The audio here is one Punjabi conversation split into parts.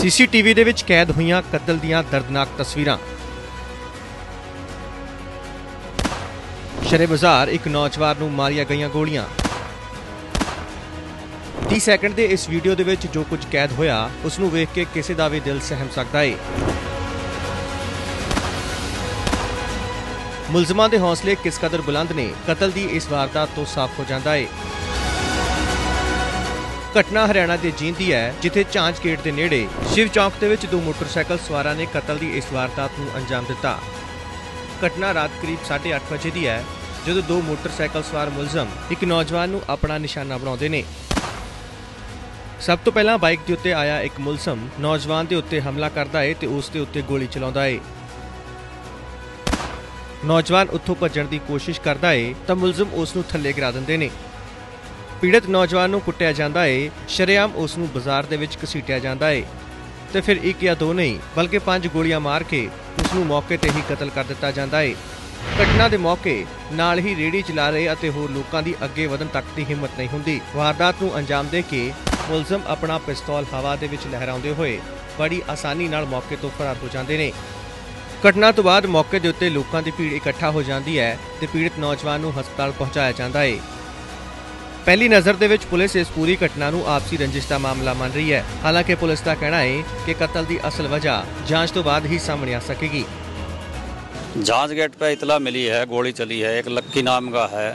ਸੀਸੀਟੀਵੀ ਦੇ ਵਿੱਚ ਕੈਦ ਹੋਈਆਂ ਕਤਲ ਦੀਆਂ ਦਰਦਨਾਕ ਤਸਵੀਰਾਂ। ਸ਼ਰੇ ਬਾਜ਼ਾਰ ਇੱਕ ਨੌਜਵਾਨ ਨੂੰ ਮਾਰੀਆਂ ਗਈਆਂ ਗੋਲੀਆਂ। 30 ਸੈਕਿੰਡ ਦੇ ਇਸ ਵੀਡੀਓ ਦੇ ਵਿੱਚ ਜੋ ਕੁਝ ਕੈਦ ਹੋਇਆ, ਉਸ ਨੂੰ ਵੇਖ ਕੇ ਕਿਸੇ ਦਾ ਵੀ ਦਿਲ ਸਹਿਮ ਸਕਦਾ ਏ। ਮੁਲਜ਼ਮਾਂ ਦੇ ਹੌਸਲੇ ਕਿਸ ਕਦਰ ਬੁਲੰਦ ਨੇ, ਕਤਲ ਦੀ ਇਸ ਵਾਰਦਾਤ ਤੋਂ ਸਾਫ਼ ਹੋ ਜਾਂਦਾ ਏ। ਘਟਨਾ ਹਰਿਆਣਾ ਦੇ ਜੀਂਦ ਹੈ, ਜਿੱਥੇ ਝਾਂਝ ਗੇਟ ਦੇ ਨੇੜੇ ਸ਼ਿਵ ਚੌਕ ਦੇ ਵਿੱਚ ਦੋ ਮੋਟਰਸਾਈਕਲ ਸਵਾਰਾਂ ਨੇ ਕਤਲ ਦੀ ਇਸ ਵਾਰਦਾਤ ਨੂੰ ਅੰਜਾਮ ਦਿੱਤਾ। ਘਟਨਾ ਰਾਤ ਕਰੀਬ 8:30 ਵਜੇ ਦੀ ਹੈ, ਜਦੋਂ ਦੋ ਮੋਟਰਸਾਈਕਲ ਸਵਾਰ ਮੁਲਜ਼ਮ ਇੱਕ ਨੌਜਵਾਨ ਨੂੰ ਆਪਣਾ ਨਿਸ਼ਾਨਾ ਬਣਾਉਂਦੇ ਨੇ। ਸਭ ਤੋਂ ਪਹਿਲਾਂ ਬਾਈਕ ਦੇ ਉੱਤੇ ਆਇਆ ਇੱਕ ਮੁਲਜ਼ਮ ਨੌਜਵਾਨ ਦੇ ਉੱਤੇ ਹਮਲਾ ਕਰਦਾ ਏ ਤੇ ਉਸ ਦੇ ਉੱਤੇ ਗੋਲੀ ਚਲਾਉਂਦਾ ਏ। ਨੌਜਵਾਨ ਉੱਥੋਂ ਭੱਜਣ ਦੀ ਕੋਸ਼ਿਸ਼ ਕਰਦਾ ਏ ਤਾਂ ਮੁਲਜ਼ਮ ਉਸ ਨੂੰ ਥੱਲੇ ਗਿਰਾ ਦਿੰਦੇ ਨੇ। ਪੀੜਤ ਨੌਜਵਾਨ ਨੂੰ ਕੁੱਟਿਆ ਜਾਂਦਾ ਏ, ਸ਼ਰੇਆਮ ਉਸ ਨੂੰ ਬਾਜ਼ਾਰ ਦੇ ਵਿੱਚ ਘਸੀਟਿਆ ਜਾਂਦਾ ਏ। ਤੇ ਫਿਰ ਇੱਕ ਜਾਂ ਦੋ ਨਹੀਂ, ਬਲਕਿ ਪੰਜ ਗੋਲੀਆਂ ਮਾਰ ਕੇ ਉਸ ਨੂੰ ਮੌਕੇ ਤੇ ਹੀ ਕਤਲ ਕਰ ਦਿੱਤਾ ਜਾਂਦਾ ਏ। ਘਟਨਾ ਦੇ ਮੌਕੇ ਨਾਲ ਹੀ ਰੇੜੀ ਚਲਾ ਰਹੇ ਅਤੇ ਹੋਰ ਲੋਕਾਂ ਦੀ ਅੱਗੇ ਵਧਣ ਤੱਕ ਦੀ ਹਿੰਮਤ ਨਹੀਂ ਹੁੰਦੀ। ਵਾਰਦਾਤ ਨੂੰ ਅੰਜਾਮ ਦੇ ਕੇ ਮੁਲਜ਼ਮ ਆਪਣਾ ਪਿਸਤੌਲ ਹਵਾ ਦੇ ਵਿੱਚ ਲਹਿਰਾਉਂਦੇ ਹੋਏ ਬੜੀ ਆਸਾਨੀ ਨਾਲ ਮੌਕੇ ਤੋਂ ਫਰਾਰ ਹੋ ਜਾਂਦੇ ਨੇ। ਘਟਨਾ ਤੋਂ ਬਾਅਦ ਮੌਕੇ ਦੇ ਉੱਤੇ ਲੋਕਾਂ ਦੀ ਭੀੜ ਇਕੱਠਾ ਹੋ ਜਾਂਦੀ ਹੈ ਤੇ ਪੀੜਤ ਨੌਜਵਾਨ ਨੂੰ ਹਸਪਤਾਲ ਪਹੁੰਚਾਇਆ ਜਾਂਦਾ ਹੈ ਪਹਿਲੀ ਨਜ਼ਰ ਦੇ ਵਿੱਚ ਪੁਲਿਸ ਇਸ ਪੂਰੀ ਘਟਨਾ ਨੂੰ ਆਪਸੀ ਰੰਜਿਸ਼ ਦਾ ਮਾਮਲਾ ਮੰਨ ਰਹੀ ਹੈ ਹਾਲਾਂਕਿ ਪੁਲਿਸ ਦਾ ਕਹਿਣਾ ਹੈ ਕਿ ਕਤਲ ਦੀ ਅਸਲ ਵਜ੍ਹਾ ਜਾਂਚ ਤੋਂ ਬਾਅਦ ਹੀ ਸਾਹਮਣੇ ਆ ਸਕੇਗੀ जांच गेट पे इतला मिली है गोली चली है एक लक्की नाम का है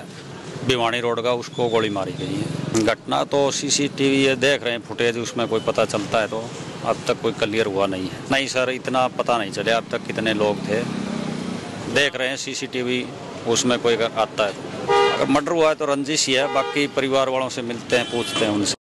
भिवानी रोड का उसको गोली मारी गई है घटना तो सीसीटीवी ये देख रहे हैं फुटेज उसमें कोई पता चलता है तो अब तक कोई क्लियर हुआ नहीं है नहीं सर इतना पता नहीं चले अब तक कितने लोग थे देख रहे हैं सीसीटीवी उसमें कोई अगर आता है तो अगर मर्डर हुआ है तो रंजिश ही है बाकी परिवार वालों से मिलते हैं पूछते हैं उनसे